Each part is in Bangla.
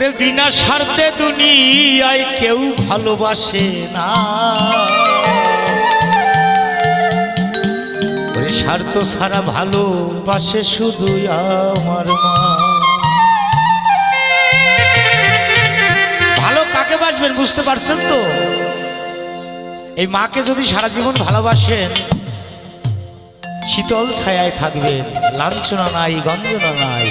ওরে বিনা স্বার্থে দুনিয়ায় কেউ ভালোবাসে না। ওরে স্বার্থ ছাড়া ভালোবাসে শুধু আমার মা। ভালো কাকে বাসবেন বুঝতে পারছেন তো? এই মাকে যদি সারা জীবন ভালোবাসেন, শীতল ছায়ায় থাকবেন, লাঞ্ছনা নাই, গঞ্জনা নাই।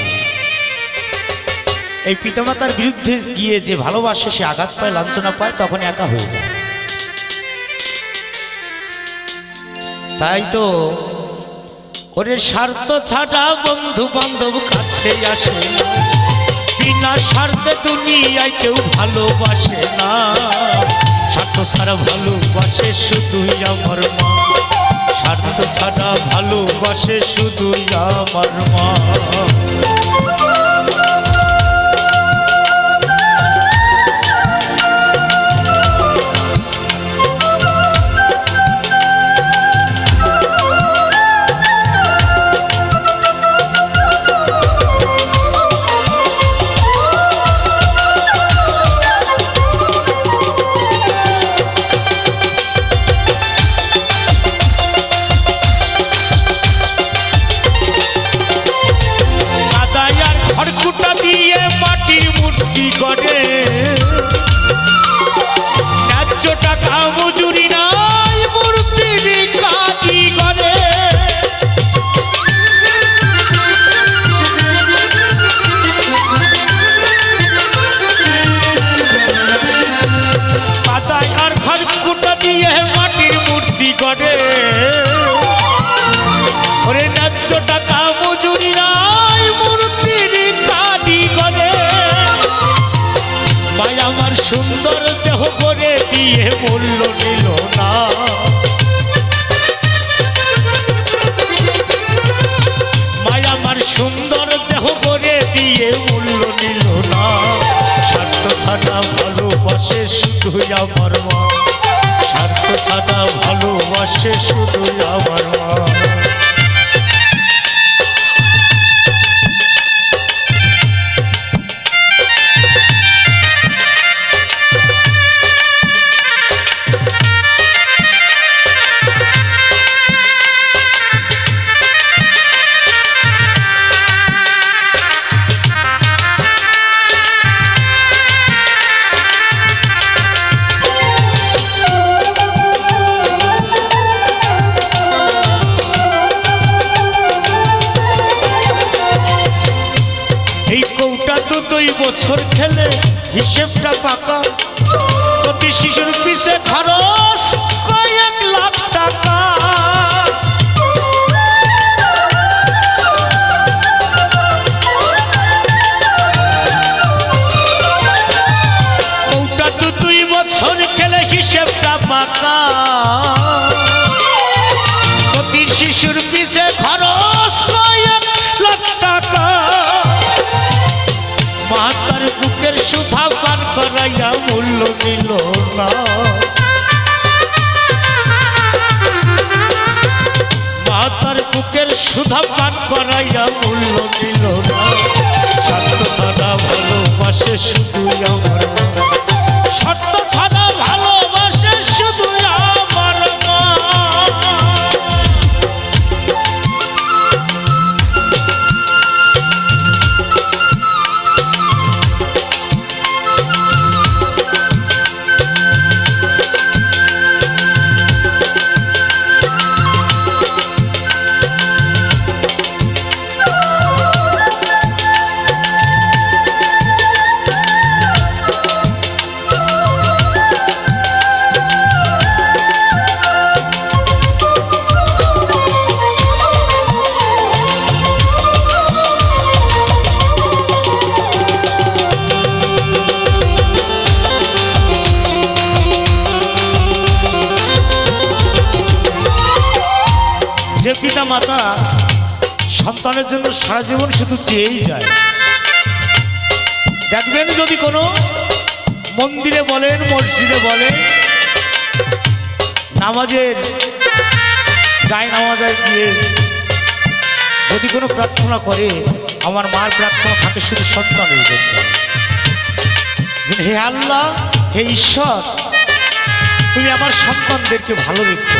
এই পিতামাতার বিরুদ্ধে গিয়ে যে ভালোবাসে, সে আঘাত পায়, লাঞ্ছনা পায় তখন একা হয়ে যায়। তাই তো ওরে স্বার্থ ছাড়া বন্ধু বান্ধব কাছে আসে বিনা স্বার্থে দুনিয়ায় কেউ ভালোবাসে না। স্বার্থ ছাড়া ভালোবাসে শুধুই আমার মা। স্বার্থ ছাড়া ভালোবাসে শুধুই আমার মা। দিয়ে মূল্য নিল না। আমার সুন্দর দেহ করে দিয়ে মূল্য নিল না। স্বার্থ ছাড়া ভালোবাসে শুধু আমার মা। স্বার্থ ছাড়া ভালোবাসে শুধু আমার প্রতি শিশুর পিছে খরচ কয়েক লাখ টাকা। মাতার বুকের সুধা পান করাইয়া মূল্য নিল সন্তানের জন্য সারা জীবন শুধু চেয়েই যায়। দেখবেন যদি কোনো মন্দিরে বলেন মসজিদে বলেন নামাজের যায় নামাজে গিয়ে যদি কোনো প্রার্থনা করে আমার মার প্রার্থনা থাকে শুধু সন্তানের জন্য। যে, হে আল্লাহ হে ঈশ্বর তুমি আমার সন্তানদেরকে ভালো রেখো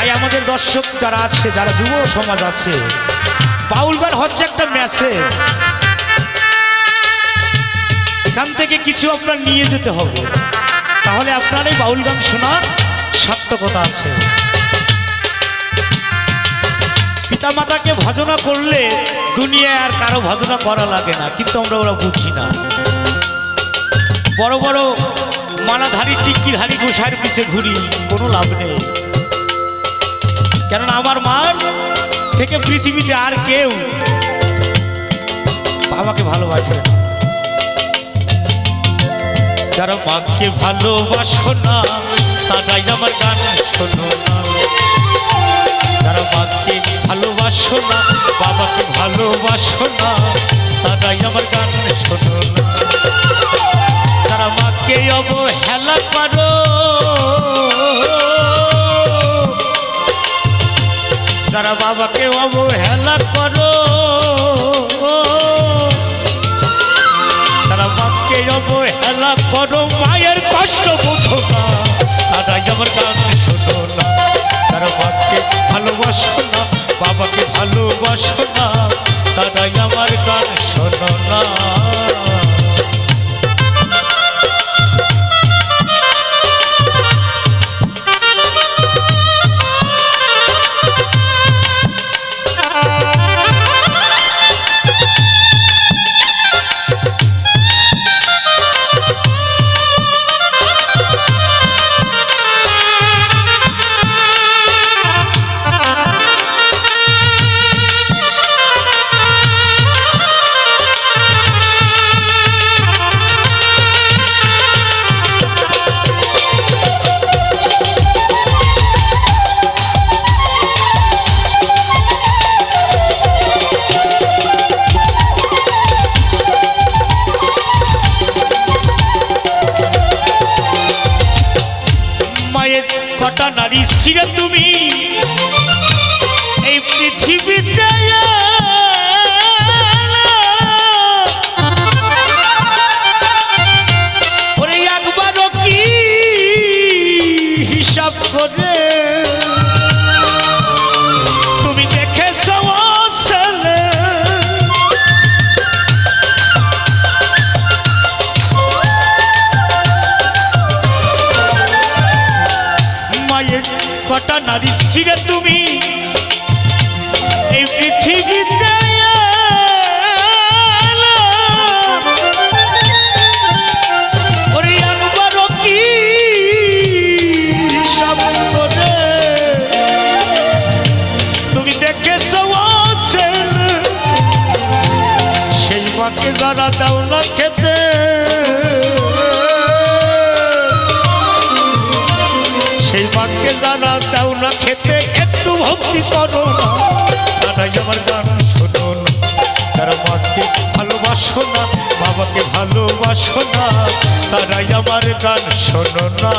তাই আমাদের দর্শক যারা আছে, যারা যুব সমাজ আছে, বাউল গান হচ্ছে একটা মেসেজ এখান থেকে কিছু আপনার নিয়ে যেতে হবে। তাহলে আপনার এই বাউল গান শোনার সার্থকতা আছে। পিতামাতাকে ভজনা করলে দুনিয়ায় আর কারও ভজনা করা লাগে না, কিন্তু আমরা ওরা বুঝি না। বড় বড় মালাধারী টিক্কিধারী গোসাইয়ের পিছে ঘুরি, কোনো লাভ নেই। কেননা আমার মার থেকে পৃথিবীতে আর কেউ বাবাকে ভালোবাসবে যারা মাকে ভালোবাসো না, তারাই আমার গান শোনো না। যারা মাকে ভালোবাসো না, বাবাকে ভালোবাসো না, তারাই আমার গান শোনো না। যারা মাকে অবহেলা করো যারা বাবাকে অবহেলা করো। যারা মাকে অবহেলা করো, মায়ের কষ্ট বোঝো না। তারাই আমার গান শোনো না। যারা মাকে ভালোবাসো না, বাবাকে ভালোবাসো না। তারাই আমার গান শোনো না। যারা দাও না খেতে, একটু ভক্তি করো না। তারাই আমার গান শোনো না। তারা মাকে ভালোবাসো না, বাবাকে ভালোবাসো না, তারাই আমার গান শোনো না।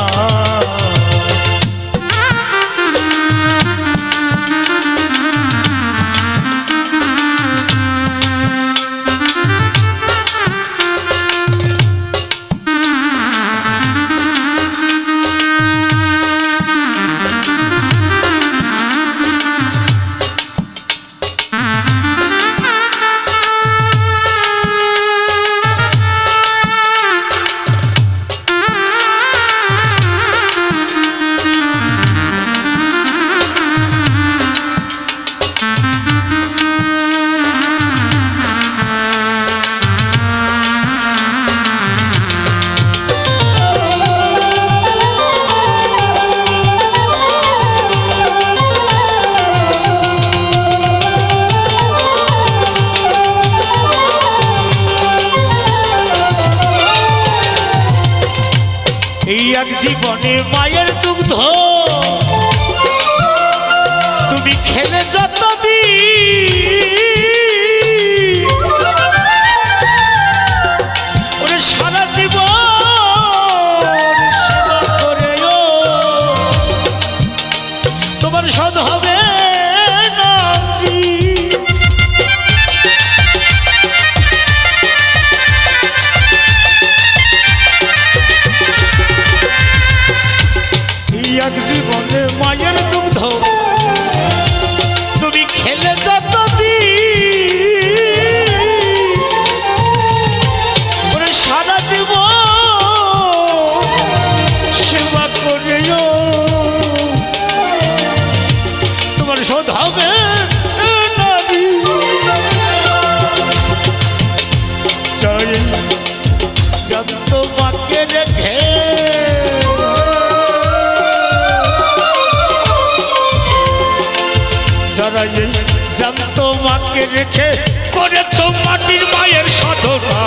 পেয়ে জানত মাকে রেখে করেছ মাটির মায়ের সাধনা।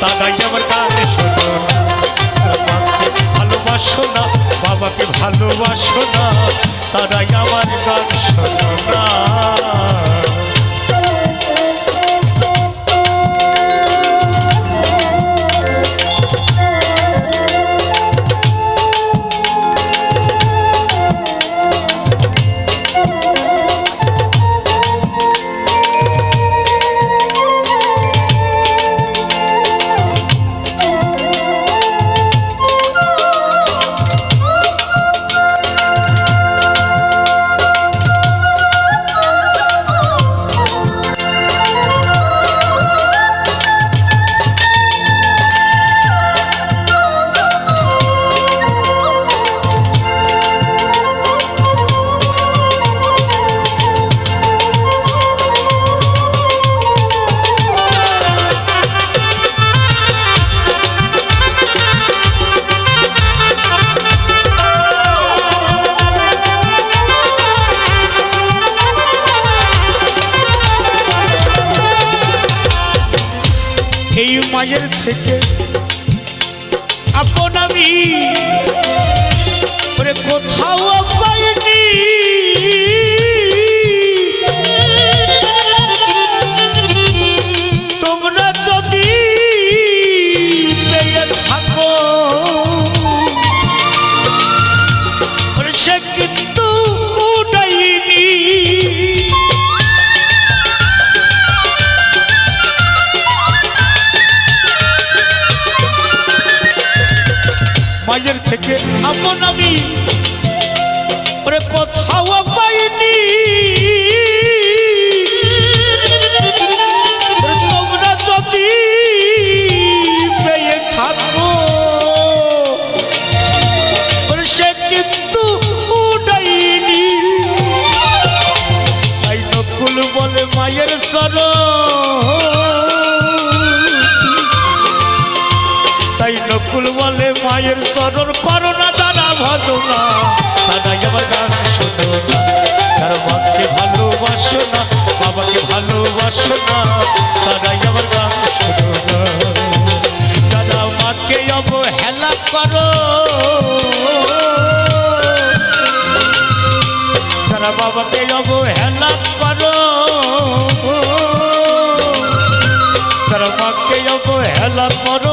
তারাই আমার কাছে শোনো ভালোবাসো না, বাবাকে ভালোবাসো না। তারাই আমার গান না। মায়ের থেকে। আপন আমি থেকে আমি ওরে কোথাও পাইনি। তোমরা যদি পেয়ে থাকো সে কিন্তু উড়াইনি। তাই নকুল বলে মায়ের সরণ তাই নকুল বলে মায়ের স্মরণ করো না তারাই আমার গান শোনো। না যারা মাকে ভালোবাসো না, বাবাকে ভালোবাসো না, তারাই আমার গান শোনো। না যারা মাকে অবহেলা করো করো করো